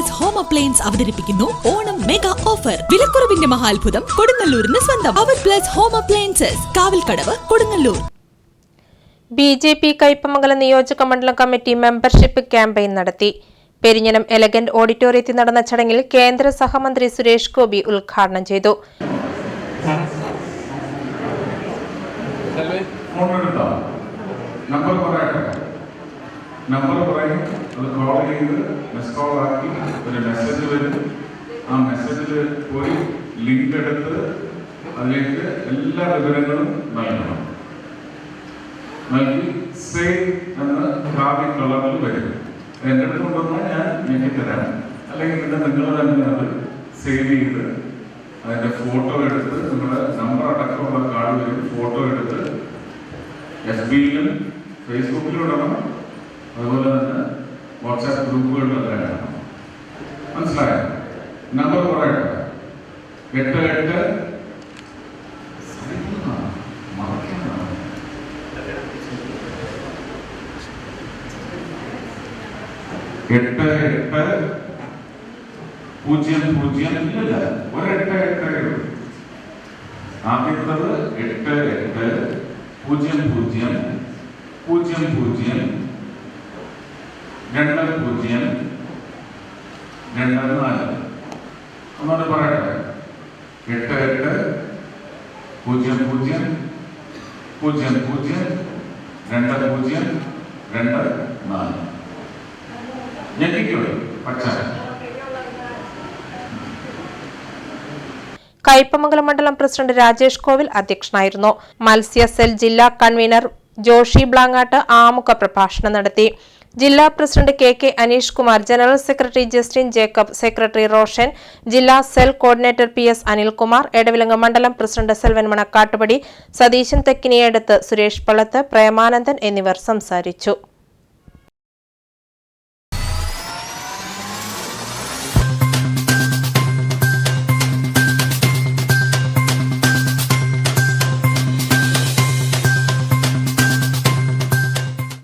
Plus home appliance അവതരിപ്പിക്കുന്നു. Onam mega offer വിലക്കുറവിന്റെ മഹാത്ഭുതം കൊടുങ്ങല്ലൂരിന് സ്വന്തം. അവർ plus home appliances Kavalkadavu Kodungallur. B J P Kaipamangalam നിയോജക മണ്ഡലം കമ്മിറ്റി മെമ്പർഷിപ്പ് ക്യാമ്പയിൻ നടത്തി. പെരിഞ്ഞനം എലഗന്റ് ഓഡിറ്റോറിയത്തിൽ നടന്ന ചടങ്ങിൽ കേന്ദ്ര സഹമന്ത്രി സുരേഷ് ഗോപി ഉദ്ഘാടനം ചെയ്തു. നമ്പർ പറയട്ടെ നമ്പർ അത് കോൾ ചെയ്ത് മിസ് കോൾ ആക്കി ഒരു മെസ്സേജ് വരും. ആ മെസ്സേജിൽ പോയി ലിങ്ക് എടുത്ത് അതിലേക്ക് എല്ലാ വിവരങ്ങളും നൽകണം. നൽകി സേവ് എന്ന് കാവി കളറിൽ വരും. എന്റെ അടുത്ത് കൊണ്ടുവന്നാൽ ഞാൻ ഞെക്കിത്തരാം അല്ലെങ്കിൽ പിന്നെ നിങ്ങൾ തന്നെ അത് സേവ് ചെയ്ത് അതിന്റെ ഫോട്ടോ എടുത്ത് നിങ്ങളുടെ നമ്പർ അടക്കമുള്ള കാർഡ് വരും ഫോട്ടോ എടുത്ത് എഫ് ബിയിലും ഫേസ്ബുക്കിലും ഇടണം. അതുപോലെ തന്നെ വാട്സാപ്പ് ഗ്രൂപ്പുകളിലൊക്കെ ഇടണം മനസ്സിലായോ നമ്പർ പറയട്ടെ എട്ട് എട്ട് ആ, മറക്കണ്ട. എട്ട് എട്ട് പൂജ്യം പൂജ്യം ഇല്ലല്ല ഒരെട്ട് എട്ട് ഉള്ളൂ. ആദ്യത്തത് എട്ട് എട്ട് പൂജ്യം പൂജ്യം പൂജ്യം പൂജ്യം രണ്ട് പൂജ്യം രണ്ട് നാല്. ഒന്നുകൂടെ പറയട്ടെ? എട്ട് എട്ട് പൂജ്യം പൂജ്യം പൂജ്യം പൂജ്യം രണ്ട് പൂജ്യം രണ്ട് നാല്. ഞെട്ടിക്കോ പച്ച. കയ്പമംഗലം മണ്ഡലം പ്രസിഡന്റ് രാജേഷ് കോവിൽ അധ്യക്ഷനായിരുന്നു. മത്സ്യ സെൽ ജില്ലാ കൺവീനർ ജോഷി ബ്ലാങ്ങാട്ട് ആമുഖ പ്രഭാഷണം നടത്തി. ജില്ലാ president K K Aneesh Kumar general secretary Justin Jacob secretary Roshan ജില്ലാ cell coordinator P S Anilkumar Edavilangu മണ്ഡലം പ്രസിഡന്റ് സെൽവൻ മണക്കാട്ടുപടി സതീശൻ തെക്കിനിയടുത്ത് സുരേഷ് പള്ളത്ത് പ്രേമാനന്ദൻ എന്നിവർ സംസാരിച്ചു.